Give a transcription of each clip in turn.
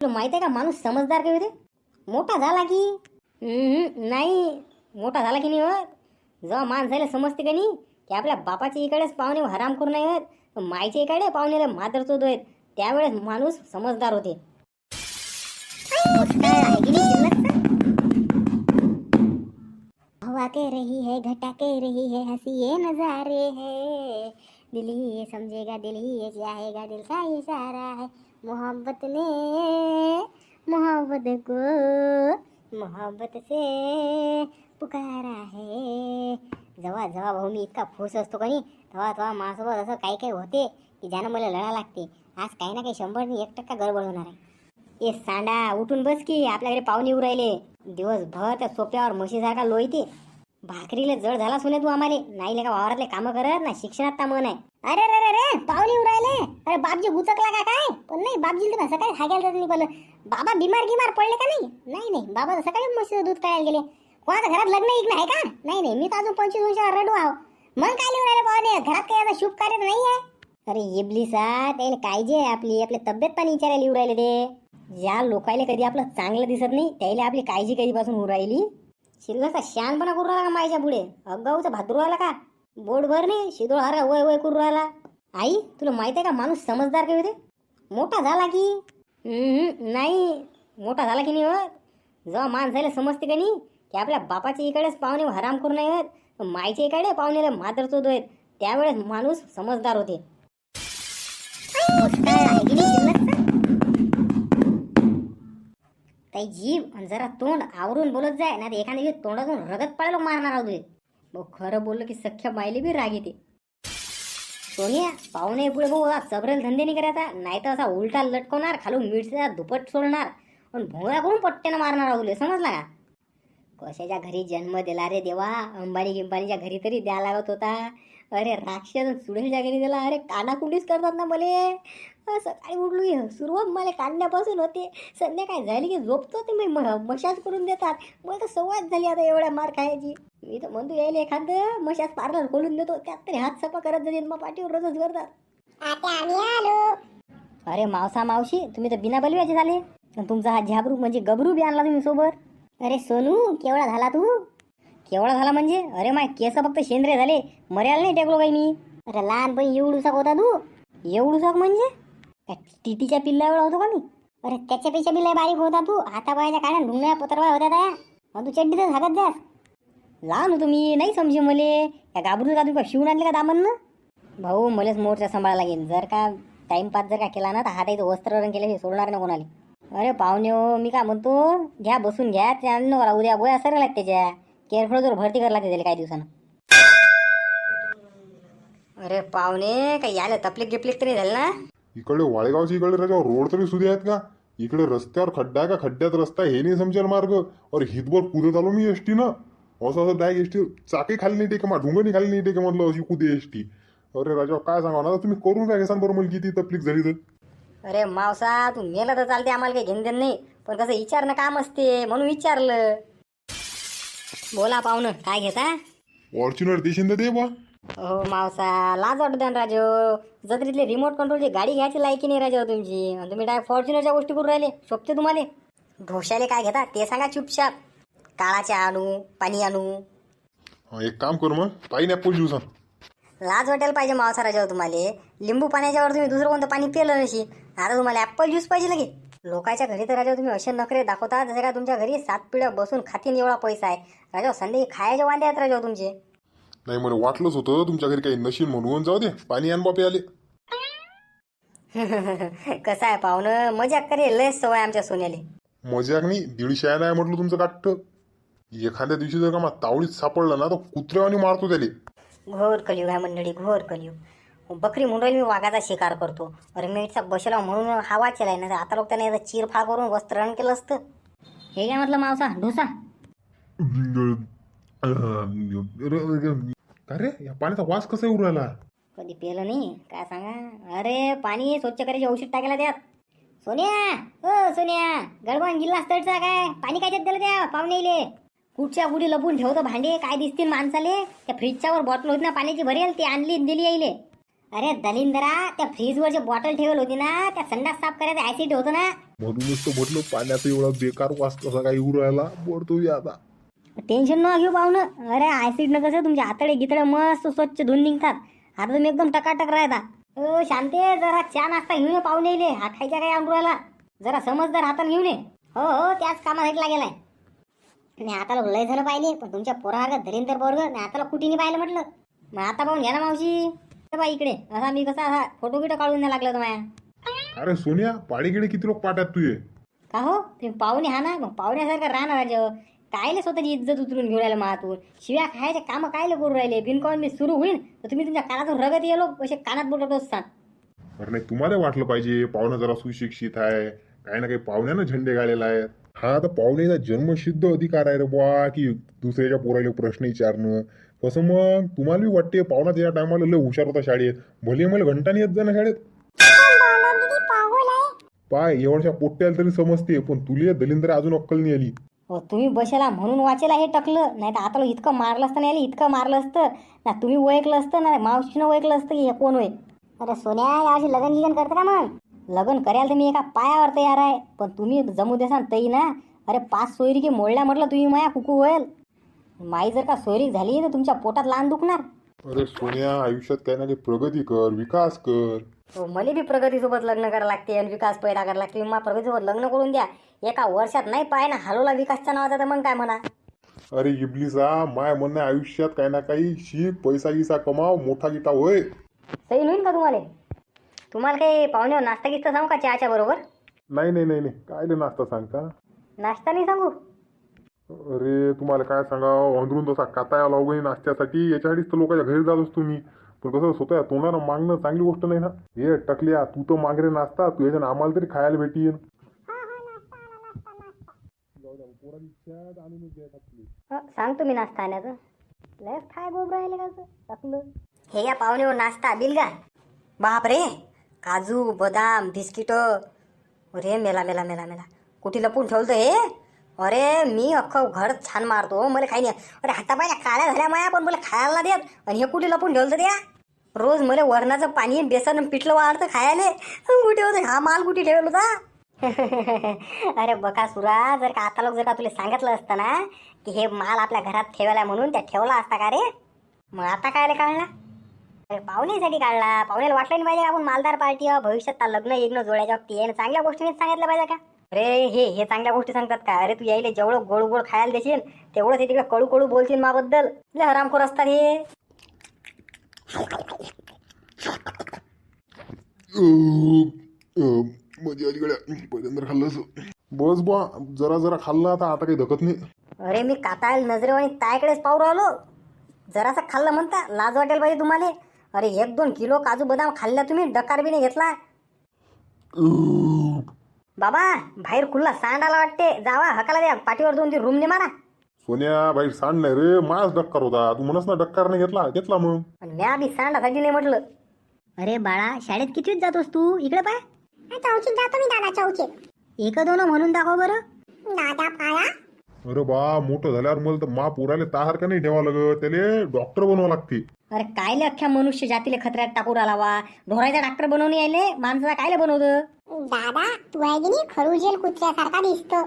तुला माहीत आहे का? माणूस समजदार काय होते मोठा झाला की? हम्म, नाही. मोठा झाला की नाही होत. जेव्हा माणसाला समजते का नाही की आपल्या बापाच्या इकडेच पाहुणे हराम करू नये होत इकडे पाहुण्याला मात्र चोद आहेत त्यावेळेस माणूस समजदार होते. हवा कह रही है घटा कह रही है हंसी ये नजारे है। दिल ही ये समझेगा दिल ही ये चाहेगा दिल का इशारा है। मोहब्बत ने मोहब्बत को मोहब्बत से पुकारा है जेव्हा जेव्हा भाऊ मी इतका खुश असतो का नाही तेव्हा तेव्हा माझ्यासोबत असं काही काही होते की ज्यानं मला लढा लागते. आज काही ना काही शंभर एक टक्का गडबड होणार आहे. ए सांडा उठून बस की आपल्याकडे पाहुणे येऊ राहिले. दिवसभर त्या सोप्यावर म्हशीसारखा लोईते भाकरीला जड झाला सुने तू आम्हाला. नाही लेका वावरातले कामं करत ना शिक्षणात का मन आहे. अरे रे रे रे पाहुणे येऊ राहिले. अरे बापजी गुचकला का काय? पण नाही बापजी तर सकाळी हागायला जात नाही बोल बाबा बिमार गिमार पडले का नाही? नाही नाही बाबा तर सकाळी म्हशीचं दूध काढायला गेले. कोणाच्या घरात लग्न एक नाही का? नाही नाही मी तर अजून पंचवीस वर्षावर रडू आहो. मग काय लिहून राहिले पाहुणे? घरात काही आता शुभ कार्य नाही आहे. अरे इबलीसा त्याला काळजी आहे आपली. आपली तब्येत पाणी विचारायला येऊ राहिले ते. ज्या लोकायला कधी आपलं चांगलं दिसत नाही त्याला आपली काळजी कधीपासून होऊ राहिली? शिल्लकचा शानपणा करू राहिला का माझ्या पुढे? अगाऊचा भादरू राहिला का? बोटभर नाही शिदोळ हारा वय वय करू राहिला. आई तुला माहीत आहे का माणूस समजदार काय होते मोठा झाला की? नाही. मोठा झाला की नाही होत. जेव्हा माणसाला समजते का नाही की आपल्या बापाच्या इकडेच पाहुणे हराम करू नये होत मायच्या इकडे पाहुण्याला मात्र चोद आहेत त्यावेळेस माणूस समजदार होते. काही जीव आणि जरा तोंड आवरून बोलत जाय ना एखाद्या दिवशी तोंडातून रगत पडायला मारणार आहोत तुझे. भाऊ खरं बोललं की सख्या बायले बी राग येते. सोनिया पाहुणे पुढे भाऊ चबरेल धंदे नाही करायचा नाही तर असा उलटा लटकवणार खालून मिरच्या दुपट सोडणार पण भोंगळा करून पट्ट्यानं मारणार आहोत समजला का? कशाच्या घरी जन्म दिला रे देवा? अंबानी गिंबानीच्या घरी तरी द्या लागत होता. अरे राक्षस सुडेलच्या घरी दिला अरे कानाकुंडीच करतात ना मले. सकाळी उठलो सुरुवात मला काढण्यापासून होते. संध्याकाळी झाली की झोपतो ते मी मशाज करून देतात. मला तर सवयच झाली आता एवढ्या मार खायची. मी तर म्हणतो यायला एखादं मशाज पार्लर खोलून देतो त्यात तरी हात सफा करत जाईल मग पाठीवर रोजच करतात अरे मावसा मावशी तुम्ही तर बिना बलव्याचे झाले. तुमचा हा झाबरू म्हणजे गबरू बी आणला तुम्ही सोबत. अरे सोनू केवढा झाला तू? केवढा झाला म्हणजे? अरे माय केस फक्त शेंद्रे झाले. मर्याला नाही टेकलो काही मी. अरे लहानपणी एवढूसाक होता तू? एवढूसाक म्हणजे? काय टिटीच्या पिल्ला एवढा होतो का मी? अरे त्याच्यापेक्षा बिल्ला बारीक होता तू. हातापायाच्या बायाच्या काढ्या ढुंगण्या पत्रवाय होत्या त्या. मग तू चड्डीतच झाकत जास. लहान होतो मी नाही समजे मले. या घाबरून का तुम्ही शिवून आणले का दामन भाऊ मलेच मोर्चा सांभाळायला लागेल जर का टाइमपास जर का केला ना तर हाताचं वस्त्ररण केलं हे सोडणार नाही कोणाला. अरे पाहुणे हो मी काय म्हणतो? घ्या बसून घ्या. त्या नको उद्या गोया सर त्याच्या. केअरफुल जर भरती करायला लागते त्याला काही दिवसानं. अरे पाहुणे काही यायला तपलीक गिपलीक तरी झालं ना? इकडे वाळेगावच्या इकडे राजा रोड तरी सुधी आहेत का? इकडे रस्त्यावर खड्डा आहे का? खड्ड्यात रस्ता हे नाही समजेल मार्ग. अरे हितभर कुदत आलो मी एसटी ना. असं असं डायरेक्ट एसटी चाके खाली नाही टेके मा ढुंगणी खाली नाही टेके म्हटलं अशी कुदे एसटी. अरे राजा काय सांगा ना तुम्ही करून काय सांग बरं मला किती तकलीफ झाली तर. अरे मावसा तू मेला तर चालते आम्हाला काही घेणं देणं नाही. पण कसं विचारणं काम असते म्हणून विचारलं. बोला पाहुणं काय घेता? फॉर्च्युनर तर दे बा हो मावसा लाज वाटू द्या ना राजो. जत्रेतली रिमोट कंट्रोलची गाडी घ्यायची लायकी नाही राजा तुमची. आणि तुम्ही डायरेक्ट फॉर्च्युनरच्या गोष्टी करून राहिले शोभते तुम्हाला. ढोशाले काय घेता ते सांगा चुपचाप. काळाच्या आणू पाणी आणू. हा, एक काम कर मग पाईनॅपल ज्यूस आण. लाज वाटायला पाहिजे मावसा राजा तुम्हाला. लिंबू पाण्याच्यावर तुम्ही दुसरं कोणतं पाणी पिलं नशी आता तुम्हाला ॲपल ज्यूस पाहिजे लगे लोकांच्या घरी तर राजा तुम्ही असे नखरे दाखवता जसे का तुमच्या घरी सात पिढ्या बसून खातीन एवढा पैसा आहे. राजा संध्याकाळी खायचे वांदे आहेत राजा तुमचे. नाही मला वाटलंच होतं तुमच्या घरी काही नशील म्हणून जाऊ दे पाणी आण बापे आले. कसं आहे पाहुणं? मजाक करे लय सवय आमच्या सोन्याले. मजाक नाही दीडशे आहे नाही म्हटलं तुमचं काट्ट एखाद्या दिवशी जर का मला तावडीत सापडलं ना तर कुत्र्यावानी मारतो त्याले. घोर कलियुग आहे मंडळी घोर कलियुग. बकरी मुंडळी मी वाघाचा शिकार करतो. अरे मेटचा बसला म्हणून हवा चलाय ना आता लोक त्याने याचं चिरफाळ करून वस्त्रण केलं असतं. हे काय म्हटलं मावसा ढोसा का रे या पाण्याचा वास कसा येऊ राहिला? कधी पेलं नाही काय सांगा? अरे पाणी स्वच्छ करायची औषध टाकायला द्यात सोन्या हो सोन्या गडबण गिल्ला तडचा काय? पाणी काय त्यात दिलं त्या पाहुणे कुठच्या कुठे लपून ठेवतो भांडे? काय दिसतील माणसाले? त्या फ्रीजच्यावर बॉटल होती ना पाण्याची भरेल ती आणली आणि दिली यायले. अरे दलिंदरा त्या फ्रीजवर जे बॉटल ठेवली होती ना त्या संडास साफ करायचं ऍसिड होतं ना. म्हणूनच तर म्हटलं पाण्याचा एवढा बेकार वास कसा काय येऊ राहिला? बोलतो आता. टेन्शन न घेऊ पाहुणं अरे ऍसिड न कसं तुमचे आतडे गितडे मस्त स्वच्छ धुवून निघतात. आता तुम्ही एकदम टकाटक राहता. अ, शांते जरा चहा नाश्ता घेऊन ये पाहुणे येले हा खायच्या काय अंबुराला जरा समजदार हाताने घेऊन ये. हो हो त्याच कामासाठी लागेलाय नाही आता लोक लय झालं पाहिले पण तुमच्या पोरासारखं धरीन तर पोरग नाही आता कुठे पाहिलं म्हटलं. मग आता पाहून घ्या ना मावशी. हे बा इकडे. असा मी कसा असा फोटो बिटो काढून नाही लागला तुम्हाला अरे सोनिया पाडीगिडे किती लोक पाट्यात तुझे? का हो? तुम्ही पाहुणे हा ना मग पाहुण्यासारखं राहणार राजा कायले स्वतःची इज्जत उतरून घेऊन राहिले महातून शिव्या खायचे कामं कायले करू राहिले? बिनकॉन मी सुरू होईल तर तुम्ही तुमच्या कानातून रगत येलो असे कानात बोलत असतात. अरे नाही तुम्हाला वाटलं पाहिजे पाहुणा जरा सुशिक्षित आहे काही ना काही पाहुण्यानं झेंडे गाळलेला आहे हा आता पाहुण्याचा जन्मसिद्ध अधिकार आहे रे बुवा की दुसऱ्याच्या पोराला प्रश्न विचारणं कसं मग तुम्हाला बी वाटते पाहुणा त्या टायमाला लय हुशार होता शाळेत. भले मला घंटाने येत जा ना शाळेत. पाय एवढ्या पोट्याला तरी समजते पण तुले दलिंद्र अजून अक्कल नाही आली. हो तुम्ही बसेला म्हणून वाचेला हे टकलं? नाही तर आता इतकं मारलं असतं नाही इतकं मारलं असतं. ना तुम्ही ओळखलं असतं ना मावशीनं ओळखलं असतं की हे कोण होय? अरे सोन्या यावर्षी लग्न गिगन करतं का मग? लग्न करायला तर मी एका पायावर तयार आहे पण तुम्ही जमू देसान तई ना. अरे पाच सोयरी की मोडल्या म्हटलं तुम्ही माया कुकू होईल माई जर का सोयरी झाली तर तुमच्या पोटात लहान दुखणार. अरे सोन्या आयुष्यात काही ना काही प्रगती कर विकास कर. हो मला बी प्रगतीसोबत लग्न करायला लागते आणि विकास पैदा करायला लागते. मग प्रगतीसोबत लग्न करून द्या. एका वर्षात नाही पाय ना हलवला विकासच्या नावाचा तर मग काय म्हणा. अरे इबलीसा माय म्हणणं आहे, आयुष्यात काही ना काही शिक पैसा गिसा कमाव मोठा गिटा होय. सही होईल का तुम्हाला? तुम्हाला काही पाहुणे नाश्ता गिस्ता सांगू का चहाच्या बरोबर? नाही नाही नाही नाही. काय नाश्ता सांगता? नाश्ता नाही सांगू? अरे तुम्हाला काय सांगा अंदरून तसा काताया लावून नाश्त्यासाठी. याच्यासाठीच तर लोकांच्या घरी जात असतो मी. पण कसं स्वतः तोंडानं मागणं चांगली गोष्ट नाही ना? हे टकल्या तू तर मागरे नाचता नाश्ता. तू याच्यानं आम्हाला तरी खायला भेटीन. हो, हं, सांगतो मी नाश्ता आण्याचं. लयच काय गोबर राहिले का टाकलं. हे या पाहुणेवर नाश्ता बिल का बाप रे काजू बदाम बिस्किट. अरे मेला मेला मेला मेला. कुठे लपून ठेवलं हे? अरे मी अख्खं घर छान मारतो मला काही नाही. अरे हातापायला काळ्या झाल्या माया पण मला खायला देत. आणि हे कुठे लपून ठेवलं त्या? रोज मला वरणाचं पाणी बेसन पिठलं वाढतं खायला. कुठे होतं? हा माल कुठे ठेवला होता? अरे बका सुरा जर का आता लोक जर का तुला सांगितलं असतं ना की हे माल आपल्या घरात ठेवला म्हणून त्या ठेवला असता का रे? मग आता काय रे काढला? अरे पाहुण्यासाठी काढला. पाहुण्याला वाटलं नाही पाहिजे आपण मालदार पार्टी आहे, भविष्यात लग्न येणं जोड्याच्या बाबतीत. आहे. चांगल्या गोष्टीने सांगितलं पाहिजे का? अरे हे हे चांगल्या गोष्टी सांगतात का? अरे तू यायला जेवढं गोड गोड खायला देशील तेवढं ते तिकडे कडू कडू बोलतील माबद्दल. लय हरामखोर असतात हे. मध्ये अलीकडे पहिल्यांदा खाल्लं असं. बस बा जरा जरा खाल्लं आता आता काही धकत नाही. अरे मी कातायला नजरेवाणी तायकडेच पाहू राहिलो. जरासं खाल्लं म्हणता लाज वाटेल पाहिजे तुम्हाला. अरे एक दोन किलो काजू बदाम खाल्ल्या तुम्ही डकार बी नाही घेतला बाबा बाहेर खुल्ला सांड आला वाटते. जावा हकाला द्या. पाठीवर दोन तीन रूम ने मारा. सोन्या बाई सांड नाही रे. मायाच डक्कार होता. तू म्हणस ना डक्कार नाही घेतला घेतला मग. म्या बी सांडासाठी नाही म्हटलं. अरे बाळा शाळेत कितीच जातोस तू? इकडे पाय. चौकीत जातो मी दादा चौकीत एक दोन म्हणून दाखव बरं. दादा पाया अरे बा मोठं झाल्यावर मला तर मा पोराले तासारखं नाही ठेवा लागत. त्याले डॉक्टर बनवा लागते. अरे कायले अख्ख्या मनुष्य जातीले खतऱ्यात टाकू राहिला वा? ढोरायचा डॉक्टर बनवून यायले? माणसाचा कायले बनवतं? दादा तू आहे की नाही खरुजेल कुत्र्यासारखा दिसतो.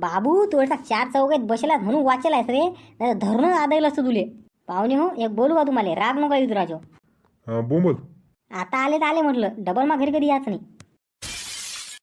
बाबू तू असा चार चौकात बसलास म्हणून वाचलायस रे. नाही धरणं आदायला असतं तुले. पाहुणे हो एक बोलू का तुम्हाला? राग नका येऊ राजो हा, बोंबल. आता आले तर आले म्हटलं. डबल मा घरी कधी याच नाही.